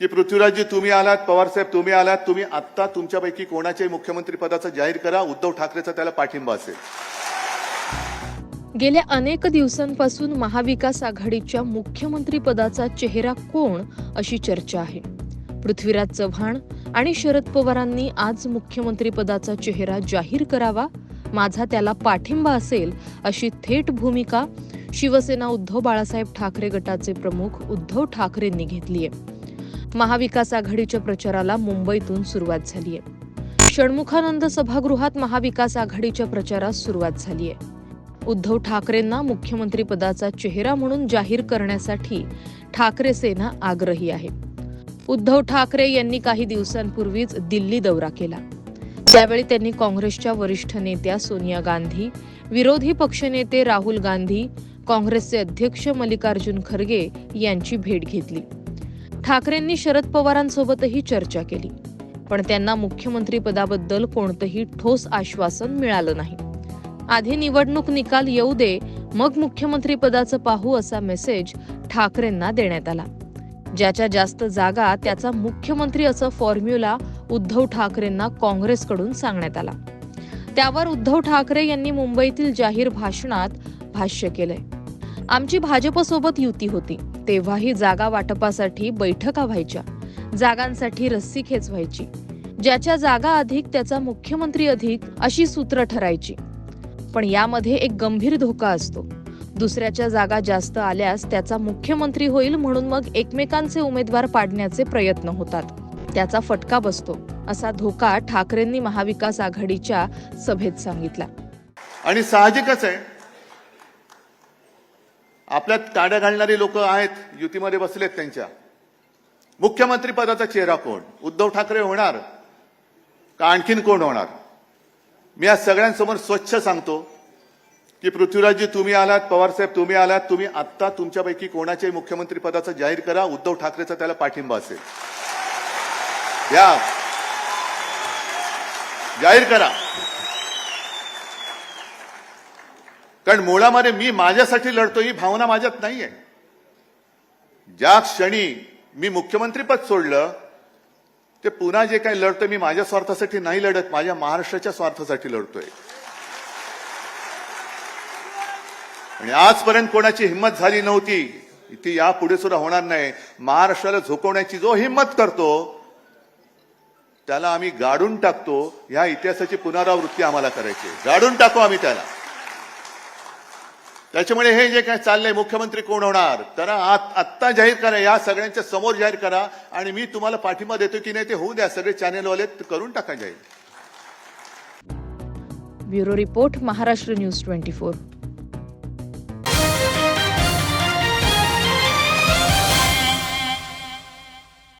की पृथ्वीराजजी तुम्ही आलात पवारसाहेब तुम्ही आलात तुम्ही आत्ता तुमच्यापैकी कोणाच्याही मुख्यमंत्री पदाचं जाहीर करा उद्धव ठाकरेचा त्याला पाठिंबा असेल. गेल्या अनेक दिवसांपासून महाविकास आघाडीच्या मुख्यमंत्री पदाचा चेहरा कोण अशी चर्चा आहे? पृथ्वीराज चव्हाण आणि शरद पवारांनी आज मुख्यमंत्री पदाचा चेहरा जाहीर करावा माझा त्याला पाठिंबा असेल अशी थेट भूमिका शिवसेना उद्धव बाळासाहेब ठाकरे गटाचे प्रमुख उद्धव ठाकरेंनी घेतली आहे महाविकास आघाडीच्या प्रचाराला मुंबईतून सुरुवात झालीय. षण्मुखानंद सभागृहात महाविकास आघाडीच्या प्रचारास सुरुवात झालीय. उद्धव ठाकरेंना मुख्यमंत्रीपदाचा चेहरा म्हणून जाहीर करण्यासाठी ठाकरे सेना आग्रही आहे. उद्धव ठाकरे यांनी काही दिवसांपूर्वीच दिल्ली दौरा केला. त्यावेळी त्यांनी काँग्रेसच्या वरिष्ठ नेत्या सोनिया गांधी विरोधी पक्षनेते राहुल गांधी काँग्रेसचे अध्यक्ष मल्लिकार्जुन खरगे यांची भेट घेतली. ठाकरेंनी शरद पवारांसोबतही चर्चा केली. पण त्यांना मुख्यमंत्रीपदाबद्दल कोणतंही ठोस आश्वासन मिळालं नाही. आधी निवडणूक निकाल येऊ दे मग मुख्यमंत्रीपदाचं पाहू असा मेसेज ठाकरेंना देण्यात आला. ज्याच्या जास्त जागा त्याचा मुख्यमंत्री असं फॉर्म्युला उद्धव ठाकरेंना काँग्रेसकडून सांगण्यात आला. त्यावर उद्धव ठाकरे यांनी मुंबईतील जाहीर भाषणात भाष्य केलंय. आमची भाजपसोबत युती होती. तेव्हाही जागा वाटपासाठी बैठका व्हायच्या. जागांसाठी रस्सी खेच व्हायची ज्याच्या जागा अधिक त्याचा मुख्यमंत्री अधिक अशी सूत्र ठरायची. पण यामध्ये एक गंभीर धोका असतो. दुसऱ्याच्या जागा जास्त आल्यास त्याचा मुख्यमंत्री होईल म्हणून मग एकमेकांचे उमेदवार पाडण्याचे प्रयत्न होतात. त्याचा फटका बसतो असा धोका ठाकरेंनी महाविकास आघाडीच्या सभेत सांगितला. आणि साहजिकच आहे. आपल्यात टाड्या घालणारी लोक आहेत युतीमध्ये बसलेत त्यांच्या. मुख्यमंत्री पदाचा चेहरा कोण? उद्धव ठाकरे होणार का आणखीन कोण होणार? मी आज सगळ्यांसमोर स्वच्छ सांगतो की पृथ्वीराजजी तुम्ही आलात पवारसाहेब तुम्ही आलात तुम्ही आत्ता तुमच्यापैकी कोणाच्याही मुख्यमंत्री पदाचा जाहीर करा उद्धव ठाकरेचा त्याला पाठिंबा असेल. या. जाहीर करा. कारण मुळामध्ये मी माझ्यासाठी लढतो ही भावना माझ्यात नाहीये. ज्या क्षणी मी मुख्यमंत्रीपद सोडलं ते पुन्हा जे काही लढतं मी माझ्या स्वार्थासाठी नाही लढत माझ्या महाराष्ट्राच्या स्वार्थासाठी लढतोय. आणि आजपर्यंत कोणाची हिंमत झाली नव्हती ती यापुढे सुद्धा होणार नाही. महाराष्ट्राला झोकवण्याची जो हिंमत करतो त्याला आम्ही गाडून टाकतो ह्या इतिहासाची पुनरावृत्ती आम्हाला करायची आहे. गाडून टाकू आम्ही त्याला. त्याच्यामुळे हे जे काय चाललंय मुख्यमंत्री कोण होणार? तर आत्ता जाहीर करा या सगळ्यांच्या समोर जाहीर करा आणि मी तुम्हाला पाठिंबा देतो की नाही ते होऊ द्या. सगळे चॅनेलवाले करून टाका जाहीर. Bureau report Maharashtra news twenty four.